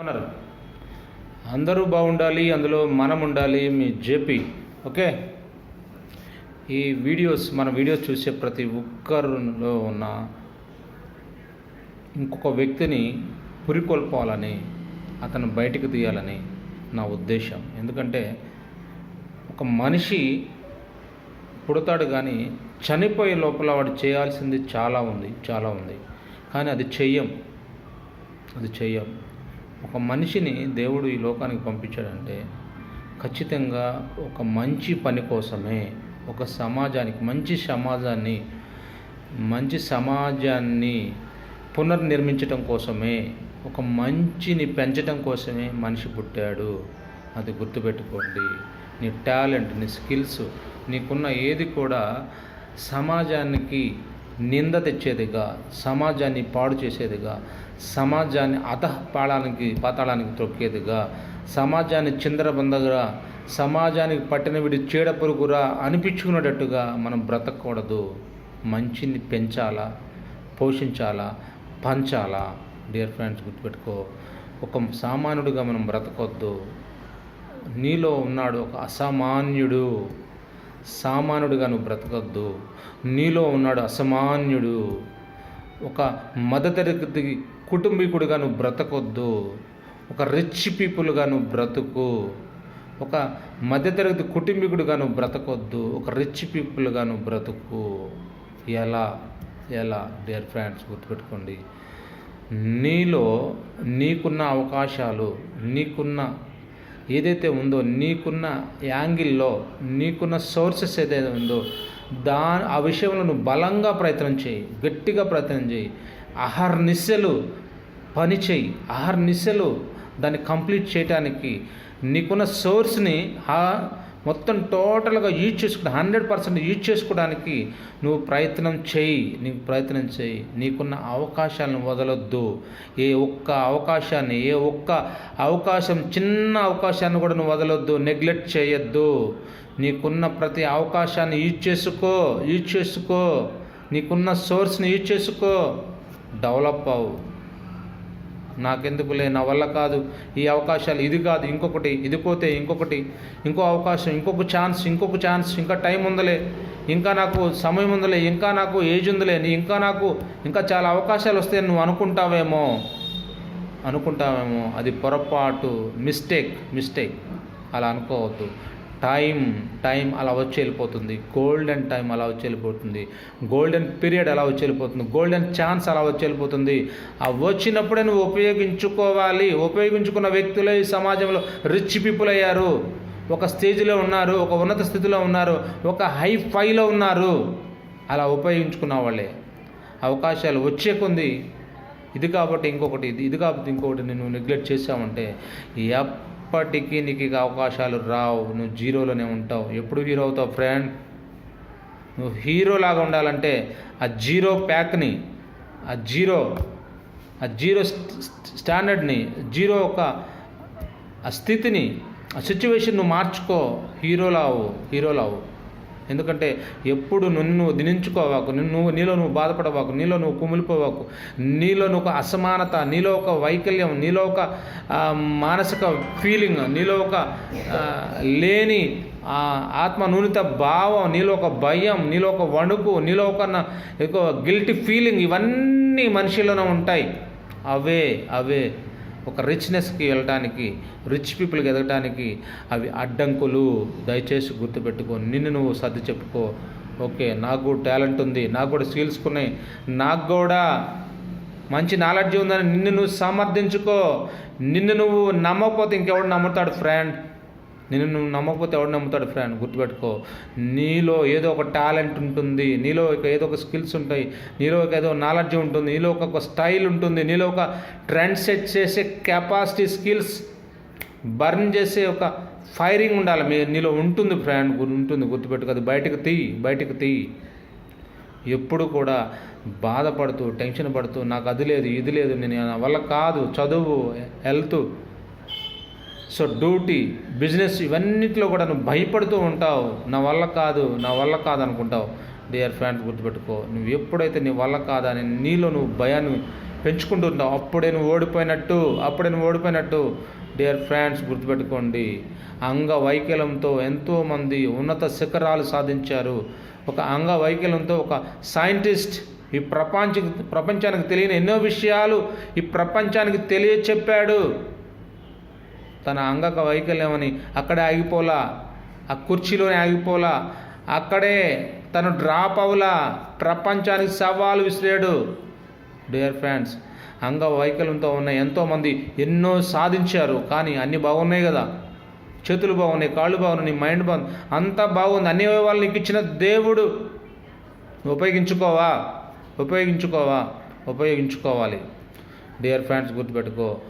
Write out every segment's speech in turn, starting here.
ఉన్నారు. అందరూ బాగుండాలి అందులో మనం ఉండాలి మీ జేపీ. ఓకే? ఈ వీడియోస్ మన వీడియోస్ చూసే ప్రతి ఒక్కరిలో ఉన్న ఇంకొక వ్యక్తిని పురికొల్పాలని అతను బయటకు తీయాలని నా ఉద్దేశం. ఎందుకంటే ఒక మనిషి పుడతాడు కానీ చనిపోయే లోపల వాడు చేయాల్సింది చాలా ఉంది చాలా ఉంది. కానీ అది చెయ్యం. అది చెయ్యం. ఒక మనిషిని దేవుడు ఈ లోకానికి పంపించాడంటే ఖచ్చితంగా ఒక మంచి పని కోసమే ఒక సమాజానికి మంచి సమాజాన్ని మంచి సమాజాన్ని పునర్నిర్మించటం కోసమే ఒక మంచిని పెంచడం కోసమే మనిషి పుట్టాడు. అది గుర్తుపెట్టుకోండి. నీ టాలెంట్ నీ స్కిల్స్ నీకున్న ఏది కూడా సమాజానికి నింద తెచ్చేదిగా సమాజాన్ని పాడు చేసేదిగా సమాజాన్ని అతపాళానికి పాతాళానికి తొక్కేదిగా. సమాజాన్ని చిందరబందగా సమాజానికి పట్టిన విడి చీడ పురుగురా అనిపించుకునేటట్టుగా మనం బ్రతకూడదు. మంచిని పెంచాలా? పోషించాలా? పంచాలా? డియర్ ఫ్రెండ్స్ గుర్తుపెట్టుకో ఒక సామాన్యుడిగా మనం బ్రతకొద్దు. నీలో ఉన్నాడు ఒక అసామాన్యుడు. సామాన్యుడిగా నువ్వు బ్రతకొద్దు. నీలో ఉన్నాడు అసామాన్యుడు. ఒక మదతరగతి కుటుంబీకుడుగాను నువ్వు బ్రతకొద్దు. ఒక రిచ్ పీపుల్గా నువ్వు బ్రతుకు. ఒక మధ్యతరగతి కుటుంబీకుడుగాను నువ్వు బ్రతకొద్దు. ఒక రిచ్ పీపుల్గా నువ్వు బ్రతుకు. ఎలా? ఎలా? డియర్ ఫ్రెండ్స్ గుర్తుపెట్టుకోండి. నీలో నీకున్న అవకాశాలు నీకున్న ఏదైతే ఉందో నీకున్న యాంగిల్లో నీకున్న సోర్సెస్ ఏదైతే ఉందో దా ఆ విషయంలో నువ్వు బలంగా ప్రయత్నం చేయి గట్టిగా ప్రయత్నం చేయి. అహర్నిశలు పని చేయి. అహర్నిశలు దాన్ని కంప్లీట్ చేయటానికి నీకున్న సోర్స్ని ఆ మొత్తం టోటల్గా యూజ్ చేసుకుని హండ్రెడ్ పర్సెంట్ యూజ్ చేసుకోవడానికి నువ్వు ప్రయత్నం చేయి నీకు ప్రయత్నం చేయి. నీకున్న అవకాశాలను వదలొద్దు. ఏ ఒక్క అవకాశాన్ని ఏ ఒక్క అవకాశం చిన్న అవకాశాన్ని కూడా నువ్వు వదలొద్దు నెగ్లెక్ట్ చేయొద్దు. నీకున్న ప్రతి అవకాశాన్ని యూజ్ చేసుకో యూజ్ చేసుకో. నీకున్న సోర్స్ని యూజ్ చేసుకో. డెవలప్ అవు నాకెందుకులే నా వల్ల కాదు. ఈ అవకాశాలు ఇది కాదు ఇంకొకటి ఇది పోతే ఇంకొకటి ఇంకో అవకాశం ఇంకొక ఛాన్స్ ఇంకొక ఛాన్స్ ఇంకా టైం ఉందలే. ఇంకా నాకు సమయం ఉందలే ఇంకా నాకు ఏజ్ ఉందిలే నీ ఇంకా నాకు ఇంకా చాలా అవకాశాలు వస్తే నువ్వు అనుకుంటావేమో? అనుకుంటావేమో. అది పొరపాటు మిస్టేక్ మిస్టేక్. అలా అనుకోవద్దు. టైం టైం అలా వచ్చి వెళ్ళిపోతుంది. గోల్డెన్ టైం అలా వచ్చి వెళ్ళిపోతుంది. గోల్డెన్ పీరియడ్ అలా వచ్చి వెళ్ళిపోతుంది. గోల్డెన్ ఛాన్స్ అలా వచ్చి వెళ్ళిపోతుంది. ఆ వచ్చినప్పుడే నువ్వు ఉపయోగించుకోవాలి. ఉపయోగించుకున్న వ్యక్తులే ఈ సమాజంలో రిచ్ పీపుల్ అయ్యారు. ఒక స్టేజ్లో ఉన్నారు ఒక ఉన్నత స్థితిలో ఉన్నారు ఒక హై ఫైలో ఉన్నారు. అలా ఉపయోగించుకున్న వాళ్ళే. అవకాశాలు వచ్చే కొంది ఇది కాబట్టి ఇంకొకటి ఇది ఇది కాబట్టి ఇంకొకటి నేను నెగ్లెక్ట్ చేసావంటే ఎప్పటికీ నీకు ఇక అవకాశాలు రావు. నువ్వు జీరోలోనే ఉంటావు. ఎప్పుడు హీరో అవుతావు ఫ్రెండ్ నువ్వు హీరోలాగా ఉండాలంటే ఆ జీరో ప్యాక్ని ఆ జీరో ఆ జీరో స్టాండర్డ్ని జీరో ఒక ఆ స్థితిని ఆ సిచ్యువేషన్ నువ్వు మార్చుకో. హీరోలావు హీరోలావు. ఎందుకంటే ఎప్పుడు నిన్ను నువ్వు దినించుకోవాకు నిన్ను నువ్వు నీలో నువ్వు బాధపడవాకు నీలో నువ్వు కుమిలిపోవాకు నీలో నువ్వు ఒక అసమానత నీలో ఒక వైకల్యం నీలో ఒక మానసిక ఫీలింగ్ నీలో ఒక లేని ఆత్మ నూనిత భావం నీలో ఒక భయం నీలో ఒక వణుకు నీలో ఒక ఒక గిల్టీ ఫీలింగ్ ఇవన్నీ మనిషిలోనే ఉంటాయి. అవే అవే. ఒక రిచ్నెస్కి వెళ్ళటానికి రిచ్ పీపుల్కి ఎదగటానికి అవి అడ్డంకులు దయచేసి గుర్తుపెట్టుకో. నిన్ను నువ్వు సర్ది చెప్పుకో. ఓకే నాకు కూడా టాలెంట్ ఉంది నాకు కూడా స్కిల్స్ ఉన్నాయి నాకు కూడా మంచి నాలెడ్జ్ ఉందని నిన్ను నువ్వు సమర్థించుకో. నిన్ను నువ్వు నమ్మకపోతే ఇంకెవడు నమ్ముతాడు ఫ్రెండ్ నిన్ను నువ్వు నమ్మకపోతే ఎవడు నమ్ముతాడు ఫ్రెండ్? గుర్తుపెట్టుకో. నీలో ఏదో ఒక టాలెంట్ ఉంటుంది నీలో ఒక ఏదో ఒక స్కిల్స్ ఉంటాయి నీలో ఒక ఏదో నాలెడ్జ్ ఉంటుంది నీలో ఒక స్టైల్ ఉంటుంది నీలో ఒక ట్రెండ్ సెట్ చేసే కెపాసిటీ స్కిల్స్ బర్న్ చేసే ఒక ఫైరింగ్ ఉండాలి. మీ నీలో ఉంటుంది ఫ్రెండ్ ఉంటుంది. గుర్తుపెట్టుకో అది బయటకు తీ బయటకు తీ ఎప్పుడు కూడా బాధపడుతూ టెన్షన్ పడుతూ నాకు అది లేదు ఇది లేదు నేను వల్ల కాదు చదువు హెల్త్ సో డ్యూటీ బిజినెస్ ఇవన్నిటిలో కూడా నువ్వు భయపడుతూ ఉంటావు. నా వల్ల కాదు నా వల్ల కాదు అనుకుంటావు. డియర్ ఫ్రెండ్స్ గుర్తుపెట్టుకో నువ్వు ఎప్పుడైతే నీ వల్ల కాదని నీలో నువ్వు భయాన్ని పెంచుకుంటున్నావు అప్పుడే నువ్వు ఓడిపోయినట్టు అప్పుడే నువ్వు ఓడిపోయినట్టు. డియర్ ఫ్రెండ్స్ గుర్తుపెట్టుకోండి అంగవైకల్యంతో ఎంతోమంది ఉన్నత శిఖరాలు సాధించారు. ఒక అంగవైకల్యంతో ఒక సైంటిస్ట్ ఈ ప్రపంచ ప్రపంచానికి తెలియని ఎన్నో విషయాలు ఈ ప్రపంచానికి తెలియ చెప్పాడు తన అంగక వైకల్యం అని అక్కడే ఆగిపోలా ఆ కుర్చీలోనే ఆగిపోలా అక్కడే తను డ్రాప్ అవ్వలా ప్రపంచానికి సవాలు విసిరాడు. డియర్ ఫ్రెండ్స్ అంగవైకల్యంతో ఉన్న ఎంతోమంది ఎన్నో సాధించారు కానీ అన్నీ బాగున్నాయి కదా. చేతులు బాగున్నాయి కాళ్ళు బాగున్నాయి నీ మైండ్ బాగుంది. అంతా బాగుంది. అన్ని వాళ్ళు నీకు ఇచ్చిన దేవుడు. ఉపయోగించుకోవా? ఉపయోగించుకోవా? ఉపయోగించుకోవాలి. డియర్ ఫ్రెండ్స్ గుర్తుపెట్టుకో.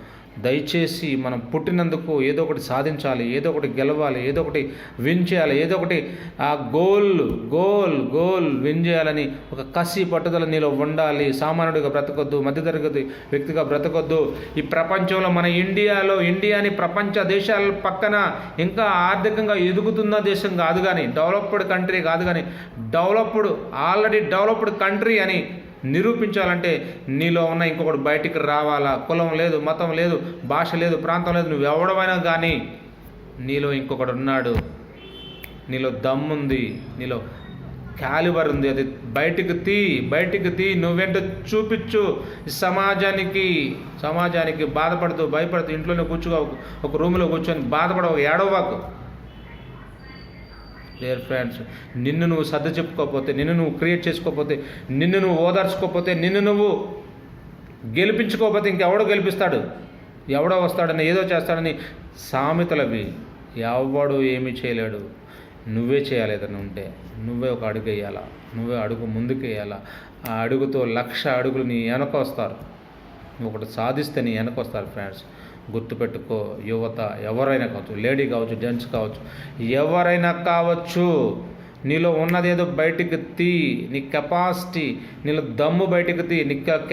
దయచేసి మనం పుట్టినందుకు ఏదో ఒకటి సాధించాలి ఏదో ఒకటి గెలవాలి ఏదో ఒకటి విన్ చేయాలి ఏదో ఒకటి ఆ గోల్ గోల్ గోల్ విన్ చేయాలని ఒక కసి పట్టుదల నీలో ఉండాలి. సామాన్యుడిగా బ్రతకొద్దు మధ్యతరగతి వ్యక్తిగా బ్రతకొద్దు. ఈ ప్రపంచంలో మన ఇండియాలో ఇండియాని ప్రపంచ దేశాల పక్కన ఇంకా ఆర్థికంగా ఎదుగుతున్న దేశం కాదు కానీ డెవలప్డ్ కంట్రీ కాదు కానీ డెవలప్డ్ ఆల్రెడీ డెవలప్డ్ కంట్రీ అని నిరూపించాలంటే నీలో ఉన్న ఇంకొకటి బయటికి రావాలా? కులం లేదు మతం లేదు భాష లేదు ప్రాంతం లేదు నువ్వు ఎవడమైనా కానీ నీలో ఇంకొకడు ఉన్నాడు నీలో దమ్ముంది నీలో క్యాలిబర్ ఉంది అది బయటికి తీ బయటికి తీ నువ్వేంటో చూపించు సమాజానికి సమాజానికి బాధపడుతూ భయపడుతూ ఇంట్లోనే కూర్చోగా ఒక రూమ్లో కూర్చొని బాధపడవు ఏడవకు. డియర్ ఫ్రెండ్స్ నిన్ను నువ్వు సర్ద చెప్పుకోకపోతే నిన్ను నువ్వు క్రియేట్ చేసుకోకపోతే నిన్ను నువ్వు ఓదార్చుకోకపోతే నిన్ను నువ్వు గెలిపించుకోకపోతే ఇంకెవడో గెలిపిస్తాడు? ఎవడో వస్తాడని ఏదో చేస్తాడని సామెతలవి. ఎవడు ఏమీ చేయలేడు. నువ్వే చేయాలి ఏదైనా ఉంటే. నువ్వే ఒక అడుగు వేయాలా? నువ్వే అడుగు ముందుకు వేయాలా? ఆ అడుగుతో లక్ష అడుగులు నీ వెనక వస్తారు. ఒకటి సాధిస్తే నీ వెనక వస్తారు ఫ్రెండ్స్. గుర్తుపెట్టుకో యువత ఎవరైనా కావచ్చు లేడీ కావచ్చు జెంట్స్ కావచ్చు ఎవరైనా కావచ్చు నీలో ఉన్నదేదో బయటికి తీ నీ కెపాసిటీ నీలో దమ్ము బయటికి తీ నీ